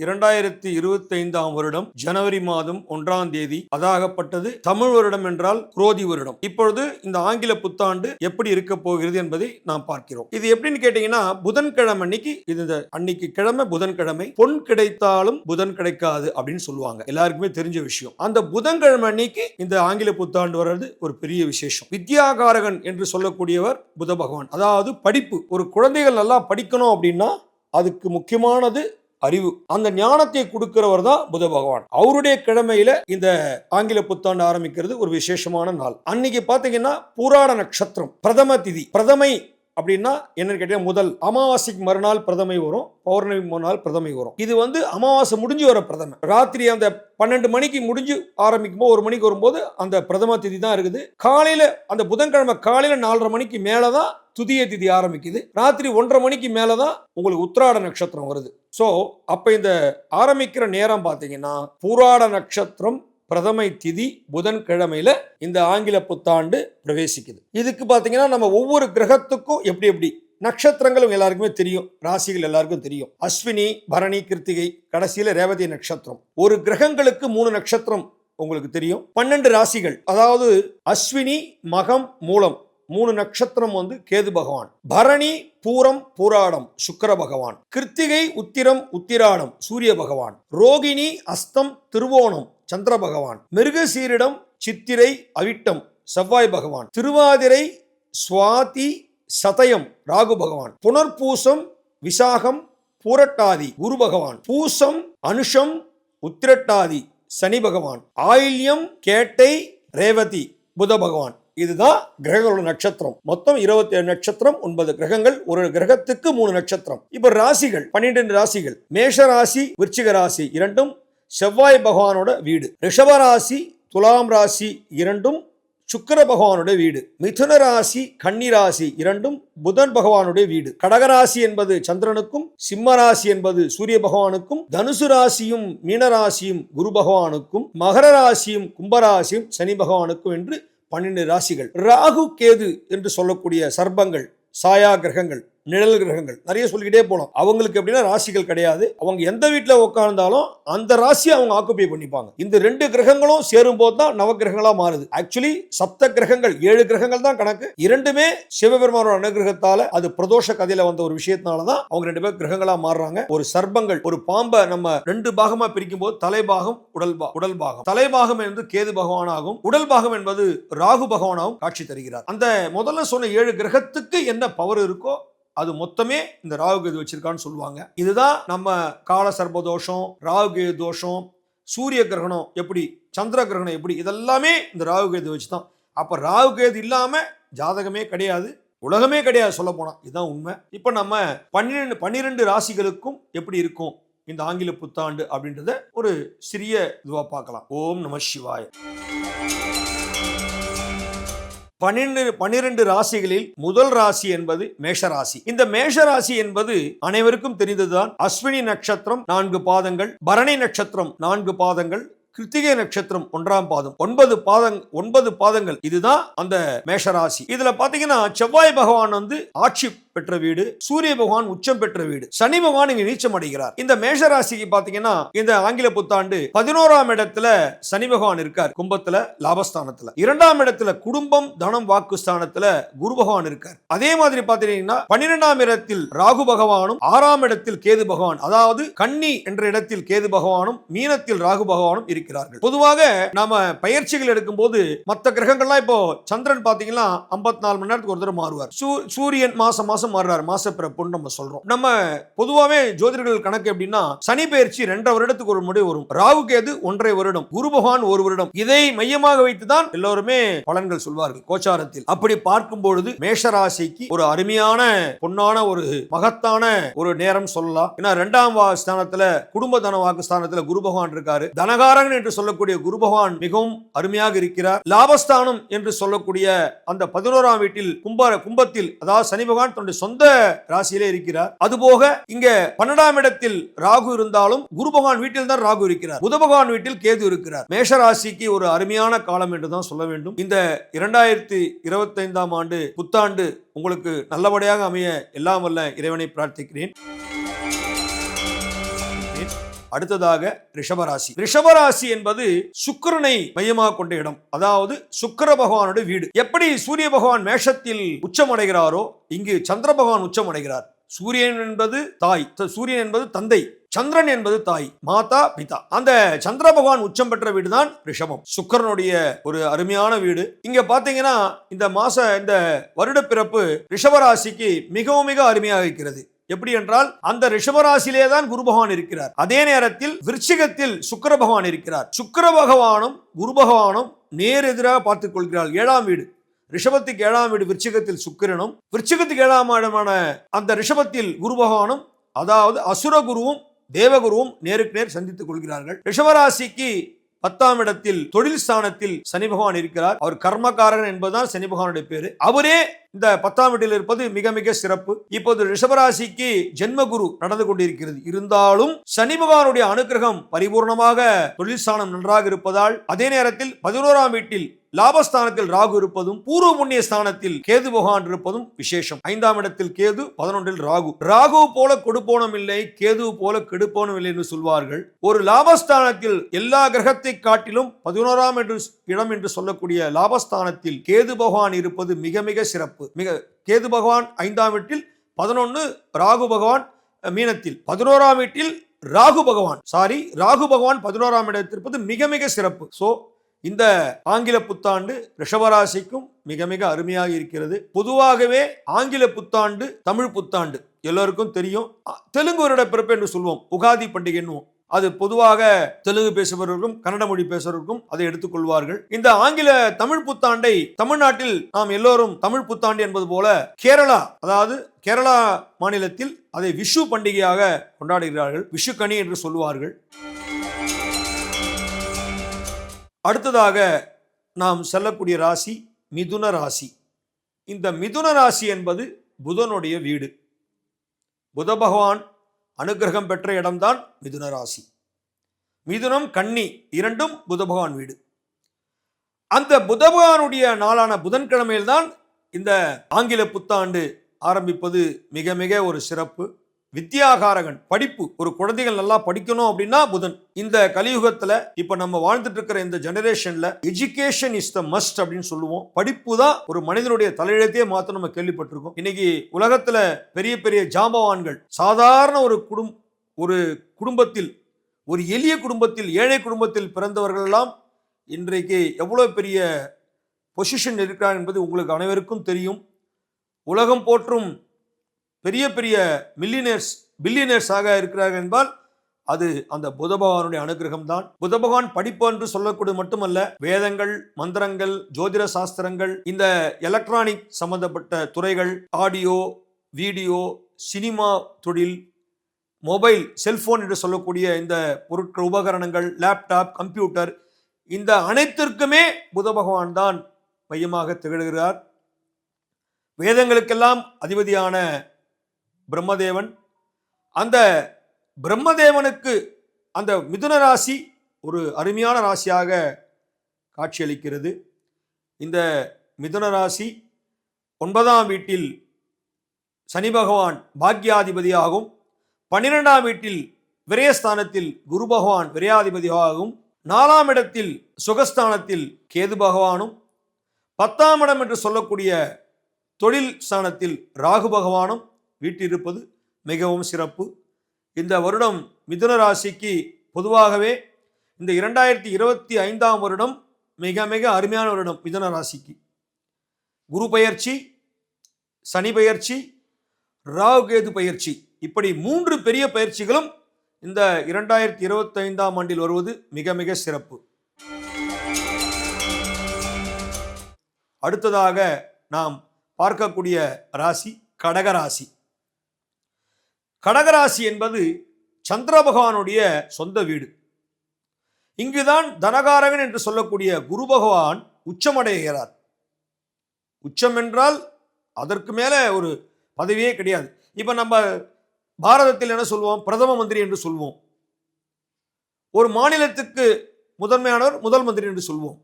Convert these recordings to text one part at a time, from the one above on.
இரண்டாயிரத்தி இருபத்தைந்தாம் வருடம் ஜனவரி மாதம் ஒன்றாம் தேதி அதாகப்பட்டது தமிழ் வருடம் என்றால் குரோதி வருடம். இப்பொழுது இந்த ஆங்கில புத்தாண்டு எப்படி இருக்க போகிறது என்பதை நாம் பார்க்கிறோம். இது எப்படின்னு கேட்டீங்கன்னா புதன்கிழமை அன்னைக்கு இது இந்த அன்னைக்கு கிழமை புதன்கிழமை பொன் கிடைத்தாலும் புதன் கிடைக்காது அப்படின்னு சொல்லுவாங்க. எல்லாருக்குமே தெரிஞ்ச விஷயம். அந்த புதன்கிழமை அன்னைக்கு இந்த ஆங்கில புத்தாண்டு வர்றது ஒரு பெரிய விசேஷம். வித்யாகாரகன் என்று சொல்லக்கூடியவர் புத பகவான். அதாவது படிப்பு. ஒரு குழந்தைகள் நல்லா படிக்கணும் அப்படின்னா அதுக்கு முக்கியமானது அறிவு. அந்த ஞானத்தை கொடுக்கிறவர் தான் புத பகவான். அவருடைய கிழமையில இந்த ஆங்கில புத்தாண்டு ஆரம்பிக்கிறது ஒரு விசேஷமான நாள். அன்னைக்கு பாத்தீங்கன்னா புராண நட்சத்திரம் பிரதம திதி. பிரதமை அப்படின்னா என்னன்னு கேட்டீங்கன்னா முதல் அமாவாசைக்கு மறுநாள் பிரதமை வரும் பௌர்ணமி மறுநாள் பிரதமை வரும். இது வந்து அமாவாசை முடிஞ்சு வர பிரதமை. ராத்திரி அந்த பன்னெண்டு மணிக்கு முடிஞ்சு ஆரம்பிக்கும் போது ஒரு மணிக்கு வரும்போது அந்த பிரதம திதி தான் இருக்குது. காலையில் அந்த புதன்கிழமை காலையில் நாலரை மணிக்கு மேலே தான் துதிய திதி ஆரம்பிக்குது. ராத்திரி ஒன்றரை மணிக்கு மேலே தான் உங்களுக்கு உத்திராட நட்சத்திரம் வருது. ஸோ அப்போ இந்த ஆரம்பிக்கிற நேரம் பார்த்தீங்கன்னா பூராட நட்சத்திரம் பிரதமை திதி புதன்கிழமையில் இந்த ஆங்கில புத்தாண்டு பிரவேசிக்குது. இதுக்கு பார்த்தீங்கன்னா நம்ம ஒவ்வொரு கிரகத்துக்கும் எப்படி எப்படி நட்சத்திரங்களும் எல்லாருக்குமே தெரியும். ராசிகள் எல்லாருக்கும் தெரியும். அஸ்வினி பரணி கிருத்திகை கடைசியில் ரேவதி நட்சத்திரம். ஒரு கிரகங்களுக்கு மூணு நட்சத்திரம் உங்களுக்கு தெரியும். பன்னெண்டு ராசிகள் அதாவது அஸ்வினி மகம் மூலம் மூணு நட்சத்திரம் வந்து கேது பகவான். பரணி பூரம் பூராடம் சுக்கர பகவான். கிருத்திகை உத்திரம் உத்திராடம் சூரிய பகவான். ரோகிணி அஸ்தம் திருவோணம் சந்திர பகவான். மிருகசீரிடம் சித்திரை அவிட்டம் செவ்வாய் பகவான். திருவாதிரை சுவாதி சதயம் ராகு பகவான். புனர்பூசம் விசாகம் பூரட்டாதி குரு பகவான். பூசம் அனுஷம் உத்திரட்டாதி சனி பகவான். ஆயில்யம் கேட்டை ரேவதி புத பகவான். இதுதான் கிரகங்களோட நட்சத்திரம். மொத்தம் இருபத்தி ஏழு நட்சத்திரம் ஒன்பது கிரகங்கள் ஒரு கிரகத்துக்கு மூணு நட்சத்திரம். இப்ப ராசிகள் பன்னிரெண்டு ராசிகள். மேஷ ராசி விருச்சிக ராசி இரண்டும் செவ்வாய் பகவானோட வீடு. ரிஷபராசி துலாம் ராசி இரண்டும் சுக்கர பகவானுடைய வீடு. மிதுன ராசி கன்னி ராசி இரண்டும் புதன் பகவானுடைய வீடு. கடகராசி என்பது சந்திரனுக்கும் சிம்ம ராசி என்பது சூரிய பகவானுக்கும் தனுசு ராசியும் மீனராசியும் குரு பகவானுக்கும் மகர ராசியும் கும்பராசியும் சனி பகவானுக்கும் என்று பன்னெண்டு ராசிகள். ராகு கேது என்று சொல்லக்கூடிய சர்ப்பங்கள் சாயா கிரகங்கள் நிழல் கிரகங்கள். நிறைய சொல்லிக்கிட்டே போகலாம் அவங்களுக்கு எப்படின்னா ராசிகள் கிடையாது. அவங்க எந்த வீட்டில் உட்கார்ந்தாலும் அந்த ராசியை அவங்க ஆக்குப்பை பண்ணிப்பாங்க. இந்த ரெண்டு கிரகங்களும் சேரும் போது தான் நவகிரகங்களா மாறுது. ஆக்சுவலி சப்த கிரகங்கள் ஏழு கிரகங்கள் தான் கணக்கு. இரண்டுமே சிவபெருமானோட அனுகிரகத்தால அது பிரதோஷ கதையில வந்த ஒரு விஷயத்தினால தான் அவங்க ரெண்டு பேரும் கிரகங்களாக மாறுறாங்க. ஒரு சர்ப்பங்கள் ஒரு பாம்பை நம்ம ரெண்டு பாகமாக பிரிக்கும் போது தலைபாகம் உடல் பா உடல் பாகம். தலைபாகம் என்பது கேது பகவானாகும். உடல் பாகம் என்பது ராகு பகவானாகவும் காட்சி தருகிறார். அந்த முதல்ல சொன்ன ஏழு கிரகத்துக்கு என்ன பவர் இருக்கோ அது மொத்தமே இந்த ராகுகேது வச்சிருக்கான்னு சொல்லுவாங்க. இதுதான் நம்ம கால சர்பதோஷம் ராகுகேது தோஷம் சூரிய கிரகணம் எப்படி சந்திர கிரகணம் எப்படி இதெல்லாமே இந்த ராகுகேது வச்சு தான் அப்போ ராகுகேது இல்லாமல் ஜாதகமே கிடையாது உலகமே கிடையாது சொல்ல போனால் இதுதான் உண்மை. இப்போ நம்ம பன்னிரெண்டு பன்னிரெண்டு ராசிகளுக்கும் எப்படி இருக்கும்? இந்த ஆங்கில புத்தாண்டு அப்படின்றத ஒரு சிறிய இதுவாக பார்க்கலாம். ஓம் நம சிவாய. பன்னிரண்டு பன்னிரண்டு ராசிகளில் முதல் ராசி என்பது மேஷ ராசி இந்த மேஷ ராசி என்பது அனைவருக்கும் தெரிந்ததுதான். அஸ்வினி நட்சத்திரம் நான்கு பாதங்கள் பரணி நட்சத்திரம் நான்கு பாதங்கள் கிருத்திகை நட்சத்திரம் ஒன்றாம் பாதம். ஒன்பது பாதங் ஒன்பது பாதங்கள். இதுதான் அந்த மேஷராசி. இதுல பாத்தீங்கன்னா செவ்வாய் பகவான் வந்து ஆட்சி பெற்ற வீடு சூரிய பகவான் உச்சம் பெற்ற வீடு. சனி பகவான் இங்க நீச்சம் அடைகிறார். இந்த மேஷராசிக்கு பாத்தீங்கன்னா இந்த ஆங்கில புத்தாண்டு பதினோராம் இடத்துல சனி பகவான் இருக்கார். கும்பத்துல லாபஸ்தானத்துல. இரண்டாம் இடத்துல குடும்பம் தனம் வாக்கு ஸ்தானத்துல குரு பகவான் இருக்கார். அதே மாதிரி பாத்தீங்கன்னா பன்னிரெண்டாம் இடத்தில் ராகு பகவானும் ஆறாம் இடத்தில் கேது பகவான். அதாவது கன்னி என்ற இடத்தில் கேது பகவானும் மீனத்தில் ராகு பகவானும் இருக்கிறார்கள் பொதுவாக நாம பயிற்சிகள் எடுக்கும் போது மற்ற கிரகங்கள்லாம் இப்போ சந்திரன் பாத்தீங்கன்னா ஐம்பத்தி நாலு மணி நேரத்துக்கு ஒரு தடவை மாறுவார். சூரியன் மாசம் மாசம் மாறுறாரு. மாச பிறப்புன்னு நம்ம சொல்றோம். நம்ம பொதுவாகவே ஜோதிடர்கள் கணக்கு எப்படின்னா சனி பயிற்சி ரெண்டரை வருடத்துக்கு ஒரு முறை வரும். ராகு கேது ஒன்றரை வருடம். குரு பகவான் ஒரு வருடம். இதை மையமாக வைத்துதான் எல்லோருமே பலன்கள் சொல்வார்கள் கோச்சாரத்தில். அப்படி பார்க்கும் பொழுது மேஷராசிக்கு ஒரு அருமையான பொன்னான ஒரு மகத்தான ஒரு நேரம் சொல்லலாம். ஏன்னா இரண்டாம் ஸ்தானத்துல குடும்ப தன வாக்கு ஸ்தானத்துல குரு பகவான் இருக்காரு. தனகாரன் என்று சொல்லக்கூடிய குரு பகவான் மிகவும் அருமையாக இருக்கிறார். லாபஸ்தானம் என்று சொல்லக்கூடிய அந்த பதினோராம் வீட்டில் கும்ப கும்பத்தில் அதாவது சனி பகவான் தன்னுடைய சொந்த ராசியிலே இருக்கிறார். அதுபோக இங்க பன்னெண்டாம் இடத்தில் ராகு இருந்தாலும் குரு பகவான் வீட்டில் தான் ராகு இருக்கிறார். புத பகவான் வீட்டில் கேது இருக்கிறார். மேஷ ராசிக்கு ஒரு அருமையான காலம் என்று தான் சொல்ல வேண்டும். இந்த இரண்டாயிரத்தி இருபத்தைந்தாம் ஆண்டு புத்தாண்டு உங்களுக்கு நல்லபடியாக அமைய எல்லாம் வல்ல இறைவனை பிரார்த்திக்கிறேன். அடுத்ததாக ரிஷபராசி. ரிஷபராசி என்பது சுக்கரனை மையமாக கொண்ட இடம். அதாவது சுக்கர பகவானுடைய வீடு. எப்படி சூரிய பகவான் மேஷத்தில் உச்சமடைகிறாரோ இங்கு சந்திர பகவான் உச்சமடைகிறார். சூரியன் என்பது தாய் சூரியன் என்பது தந்தை சந்திரன் என்பது தாய் மாதா பிதா. அந்த சந்திர பகவான் உச்சம் பெற்ற வீடு தான் ரிஷபம். சுக்கரனுடைய ஒரு அருமையான வீடு. இங்க பாத்தீங்கன்னா இந்த மாச இந்த வருட பிறப்பு ரிஷபராசிக்கு மிகவும் மிக அருமையாக இருக்கிறது. எப்படி என்றால் அந்த ரிஷபராசிலே தான் குரு பகவான் இருக்கிறார். அதே நேரத்தில் விருச்சிகத்தில் சுக்கர பகவான் இருக்கிறார். சுக்கிர பகவானும் குரு பகவானும் நேர் எதிராக பார்த்துக் கொள்கிறார் ஏழாம் வீடு. ரிஷபத்துக்கு ஏழாம் வீடு விருச்சிகத்தில் சுக்கிரனும் விருச்சிகத்துக்கு ஏழாம் இடமான அந்த ரிஷபத்தில் குரு பகவானும் அதாவது அசுரகுருவும் தேவகுருவும் நேருக்கு நேர் சந்தித்துக் கொள்கிறார்கள். ரிஷபராசிக்கு பத்தாம் இடத்தில் தொழில் ஸ்தானத்தில் சனி பகவான் இருக்கிறார். அவர் கர்மகாரன் என்பதுதான் சனி பகவானுடைய பேரு. அவரே இந்த பத்தாம் வீட்டில் இருப்பது மிக மிக சிறப்பு. இப்போது ரிஷபராசிக்கு ஜென்மகுரு நடந்து கொண்டிருக்கிறது. இருந்தாலும் சனி பகவானுடைய அனுக்கிரகம் பரிபூர்ணமாக தொழில் ஸ்தானம் நன்றாக இருப்பதால் அதே நேரத்தில் பதினோராம் வீட்டில் லாபஸ்தானத்தில் ராகு இருப்பதும் பூர்வ புண்ணிய ஸ்தானத்தில் கேது பகவான் இருப்பதும் விசேஷம். ஐந்தாம் இடத்தில் கேது பதினொன்றில் ராகு. ராகு போல கொடுப்போனும் இல்லை கேது போல கெடுப்போனும் இல்லை என்று சொல்வார்கள். ஒரு லாபஸ்தானத்தில் எல்லா கிரகத்தை காட்டிலும் பதினோராம் என்று இடம் என்று சொல்லக்கூடிய லாபஸ்தானத்தில் கேது பகவான் இருப்பது மிக மிக சிறப்பு. மிக கேது பகவான் ஐந்தாம் வீட்டில் பதினொன்று ராகு பகவான் மீனத்தில். பதினோராம் வீட்டில் ராகு பகவான். சாரி ராகு பகவான் பதினோராம் இடத்தில் இருப்பது மிக மிக சிறப்பு. சோ இந்த ஆங்கில புத்தாண்டு ரிஷபராசிக்கும் மிக மிக அருமையாக இருக்கிறது. பொதுவாகவே ஆங்கில புத்தாண்டு தமிழ் புத்தாண்டு. எல்லோருக்கும் தெரியும். தெலுங்கு வருட பிறப்பு என்று சொல்வோம். உகாதி பண்டிகை என்னுவோம் அது பொதுவாக தெலுங்கு பேசுபவர்களுக்கும் கன்னட மொழி பேசுபவர்களுக்கும் அதை எடுத்துக்கொள்வார்கள் இந்த ஆங்கில தமிழ் புத்தாண்டை தமிழ்நாட்டில் நாம் எல்லோரும் தமிழ் புத்தாண்டு என்பது போல கேரளா அதாவது கேரளா மாநிலத்தில் அதை விஷு பண்டிகையாக கொண்டாடுகிறார்கள். விஷுக்கனி என்று சொல்லுவார்கள். அடுத்ததாக நாம் செல்லக்கூடிய ராசி மிதுன ராசி. இந்த மிதுன ராசி என்பது புதனுடைய வீடு. புத பகவான் அனுக்கிரகம் பெற்ற இடம்தான் மிதுன ராசி. மிதுனம் கன்னி இரண்டும் புத பகவான் வீடு. அந்த புத பகவானுடைய நாளான புதன்கிழமையில்தான் இந்த ஆங்கில புத்தாண்டு ஆரம்பிப்பது மிக மிக ஒரு சிறப்பு. வித்யாகாரகன் படிப்பு. ஒரு குழந்தைகள் நல்லா படிக்கணும் அப்படின்னா புதன். இந்த கலியுகத்துல இப்ப நம்ம வாழ்ந்துட்டு இருக்கிற இந்த ஜெனரேஷன்ல எஜுகேஷன் இஸ் த மஸ்ட் அப்படின்னு சொல்லுவோம். படிப்பு தான் ஒரு மனிதனுடைய தலையெழுத்தையே மாத்த நம்ம கேள்விப்பட்டிருக்கோம். இன்னைக்கு உலகத்துல பெரிய பெரிய ஜாம்பவான்கள் சாதாரண ஒரு குடும் ஒரு குடும்பத்தில் ஒரு எளிய குடும்பத்தில் ஏழை குடும்பத்தில் பிறந்தவர்கள் எல்லாம் இன்றைக்கு எவ்வளோ பெரிய பொசிஷன் இருக்கிறார் என்பது உங்களுக்கு அனைவருக்கும் தெரியும். உலகம் போற்றும் பெரிய பெரிய மில்லியனர்ஸ் பில்லியனர்ஸாக இருக்கிறார்கள் என்பால் அது அந்த புத பகவானுடைய அனுகிரகம் தான் புத பகவான் படிப்பு என்று சொல்லக்கூடியது மட்டுமல்ல வேதங்கள் மந்திரங்கள் ஜோதிட சாஸ்திரங்கள் இந்த எலக்ட்ரானிக் சம்பந்தப்பட்ட துறைகள் ஆடியோ வீடியோ சினிமா தொழில் மொபைல் செல்போன் என்று சொல்லக்கூடிய இந்த பொருட்கள் உபகரணங்கள் லேப்டாப் கம்ப்யூட்டர் இந்த அனைத்திற்குமே புத பகவான் தான் மையமாக திகழ்கிறார். வேதங்களுக்கெல்லாம் அதிபதியான பிரம்மதேவன். அந்த பிரம்மதேவனுக்கு அந்த மிதுன ராசி ஒரு அருமையான ராசியாக காட்சியளிக்கிறது. இந்த மிதுன ராசி ஒன்பதாம் வீட்டில் சனி பகவான் பாக்யாதிபதியாகவும் பன்னிரெண்டாம் வீட்டில் விரயஸ்தானத்தில் குரு பகவான் விரயாதிபதியாகவும் நாலாம் இடத்தில் சுகஸ்தானத்தில் கேது பகவானும். பத்தாம் இடம் என்று சொல்லக்கூடிய தொழில் ஸ்தானத்தில் ராகு பகவானும். வீட்டிருப்பது மிகவும் சிறப்பு. இந்த வருடம் மிதுன ராசிக்கு பொதுவாகவே இந்த இரண்டாயிரத்தி இருபத்தி ஐந்தாம் வருடம் மிக மிக அருமையான வருடம் மிதுன ராசிக்கு. குரு பயிற்சி சனி பயிற்சி ராகு கேது பயிற்சி. இப்படி மூன்று பெரிய பயிற்சிகளும் இந்த இரண்டாயிரத்தி இருபத்தி ஐந்தாம் ஆண்டில் வருவது மிக மிக சிறப்பு. அடுத்ததாக நாம் பார்க்கக்கூடிய ராசி கடகராசி கடகராசி என்பது சந்திர பகவானுடைய சொந்த வீடு. இங்குதான் தனகாரகன் என்று சொல்லக்கூடிய குரு பகவான் உச்சமடைகிறார். உச்சம் என்றால் அதற்கு மேலே ஒரு பதவியே கிடையாது. இப்போ நம்ம பாரதத்தில் என்ன சொல்வோம்? பிரதம மந்திரி என்று சொல்வோம். ஒரு மாநிலத்துக்கு முதன்மையானவர் முதல் மந்திரி என்று சொல்வோம்.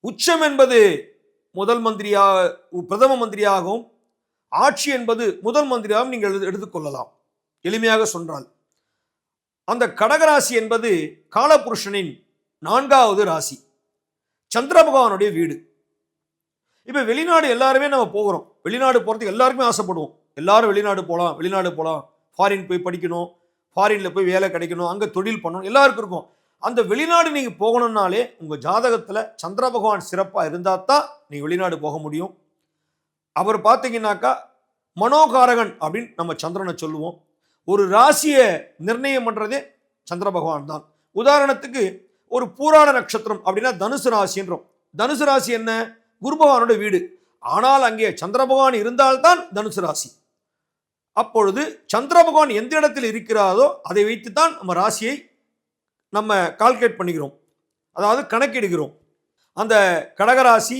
உச்சம் என்பது முதல் மந்திரியாக பிரதம மந்திரியாகவும் ஆட்சி என்பது முதல் மந்திரியாகவும் நீங்கள் எடுத்துக்கொள்ளலாம். எளிமையாக சொன்னால். அந்த கடகராசி என்பது காலபுருஷனின் நான்காவது ராசி. சந்திர பகவானுடைய வீடு. இப்போ வெளிநாடு எல்லாருமே நம்ம போகிறோம். வெளிநாடு போகிறதுக்கு எல்லாருக்குமே ஆசைப்படுவோம். எல்லாரும் வெளிநாடு போகலாம் வெளிநாடு போகலாம் ஃபாரின் போய் படிக்கணும் ஃபாரினில் போய் வேலை கிடைக்கணும் அங்கே தொழில் பண்ணணும் எல்லாருக்கும் இருக்கும். அந்த வெளிநாடு நீங்கள் போகணும்னாலே உங்கள் ஜாதகத்தில் சந்திர பகவான் சிறப்பாக இருந்தால் தான் நீங்கள் வெளிநாடு போக முடியும். அவர் பார்த்தீங்கன்னாக்கா மனோகாரகன் அப்படின்னு நம்ம சந்திரனை சொல்லுவோம். ஒரு ராசியை நிர்ணயம் பண்ணுறதே சந்திர பகவான் தான். உதாரணத்துக்கு ஒரு பூராட நட்சத்திரம் அப்படின்னா தனுசு ராசின்றோம் தனுசு ராசி என்ன? குரு பகவானோட வீடு. ஆனால் அங்கே சந்திர பகவான் இருந்தால்தான் தனுசு ராசி. அப்பொழுது சந்திர பகவான் எந்த இடத்தில் இருக்கிறாரோ அதை வைத்து தான் நம்ம ராசியை நம்ம கால்குலேட் பண்ணிக்கிறோம். அதாவது கணக்கிடுகிறோம். அந்த கடகராசி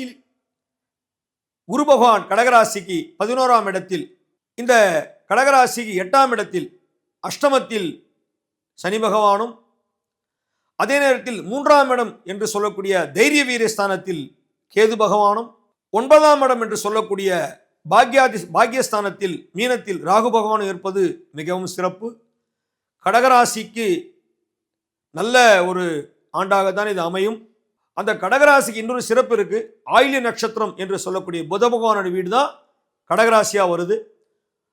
குரு பகவான் கடகராசிக்கு பதினோராம் இடத்தில் இந்த கடகராசிக்கு எட்டாம் இடத்தில் அஷ்டமத்தில் சனி பகவானும் அதே நேரத்தில் மூன்றாம் இடம் என்று சொல்லக்கூடிய தைரிய வீரஸ்தானத்தில் கேது பகவானும் ஒன்பதாம் இடம் என்று சொல்லக்கூடிய பாக்யாதி பாக்யஸ்தானத்தில் மீனத்தில் ராகு பகவானும் இருப்பது மிகவும் சிறப்பு. கடகராசிக்கு நல்ல ஒரு ஆண்டாக தான் இது அமையும். அந்த கடகராசிக்கு இன்னொரு சிறப்பு இருக்குது ஆயில்ய நட்சத்திரம் என்று சொல்லக்கூடிய புத பகவானுடைய வீடு தான் கடகராசியாக வருது.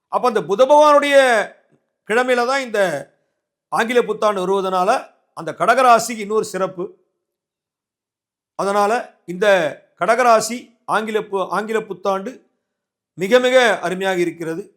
அப்போ அந்த புத பகவானுடைய கிழமையில தான் இந்த ஆங்கில புத்தாண்டு வருவதனால அந்த கடகராசிக்கு இன்னொரு சிறப்பு. அதனால் இந்த கடகராசி ஆங்கில பு- ஆங்கில புத்தாண்டு மிக மிக அருமையாக இருக்கிறது.